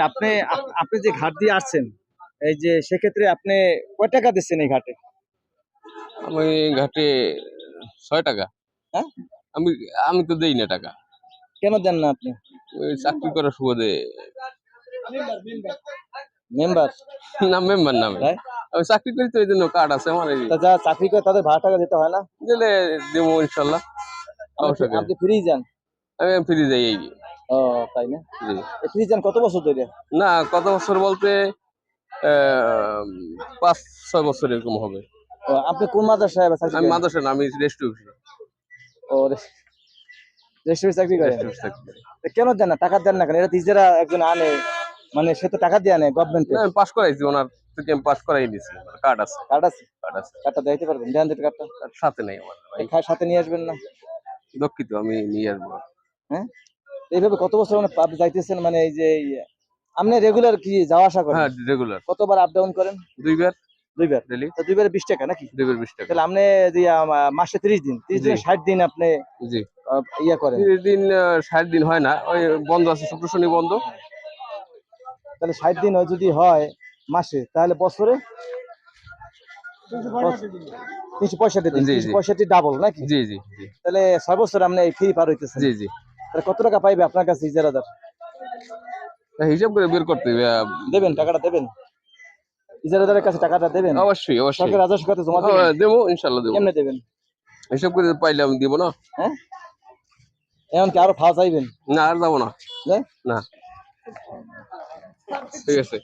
আপনি আপনি যে ঘাট দিয়ে আসছেন এই যে সেক্ষেত্রে আপনি কয় টাকা দিচ্ছেন এই ঘাটে? আমি ঘাটে ছয় টাকা। হ্যাঁ? আমি আমি তো দেই না টাকা। কেন দেন না আপনি? ওই চাকরি করার সুবাদে। মেম্বার? না মেম্বার নামে তাই? আমি চাকরি করি তো এই জন্য কার্ড আছে আমার যারা চাকরি করে তাদের ভাড়া টাকা দিতে হয় না? দিলে দেবো ইনশাল্লাহ। অবশ্যই আপনি- আপনি ফ্রি যান। আমি ফিরে যাই এই ও তাই না? জি। কত বছর ধরে? না কত বছর বলতে পাঁচ ছয় বছর এরকম হবে। আপনি কোন মাদ্রাসায় আমি? মাদ্রাসা না আমি রেস্টুরেন্ট। ও চাকরি করেন? কেন দেন না? টাকা দেন না কেন? এটা তো ইজারা একজন আনে মানে সে তো টাকা দিয়ে আনে গভর্নমেন্টে আমি পাস করাইছি ওনার থেকে আমি পাস করাই কার্ড আছে। কার্ড আছে? কার্ড আছে। কার্ডটা দিতে পারবেন? দেন দিতে কার্ডটা সাথে নাই আমার। সাথে নিয়ে আসবেন না? দুঃখিত আমি নিয়ে আসব। হ্যাঁ? এইভাবে কত বছর মানে আপনি যাইতেছেন মানে এই যে আপনি রেগুলার কি যাওয়া আসা করেন? হ্যাঁ রেগুলার কতবার আপ ডাউন করেন? দুইবার। দুইবার? ডেলি তো দুইবারে বিশ টাকা নাকি? দুইবার বিশ টাকা। তাহলে আপনি যে মাসে তিরিশ দিন তিরিশ দিনে জি। ষাট দিন আপনি জি। ইয়া করেন। তিরিশ দিন আহ, ষাট দিন হয় না ওই বন্ধ আছে শুক্র শনি বন্ধ। তাহলে ষাট দিন যদি হয় মাসে তাহলে বছরে? তিনশো পঁয়ষট্টি দিন। তিনশো। পঁয়ষট্টি ডাবল নাকি? জি জি জি। তাহলে ছয় বছর আপনি ফ্রি পার হইতেছেন। জি জি। কত টাকা পাইবে আপনার কাছে ইজারাদার তা হিসাব করে বের করতে দেবেন টাকাটা দেবেন? ইজারাদারের কাছে টাকাটা দেবেন? অবশ্যই অবশ্যই। সরকার রাজস্ব খাতে জমা দেবেন। হ্যাঁ, দেবো ইনশাল্লাহ দেবো। কেমনে দেবেন? হিসাব করে পাইলে আমি দিব না। হ্যাঁ? এমনকি আরও ফাও চাইবেন না আর যাব না। হ্যাঁ? না। ঠিক আছে।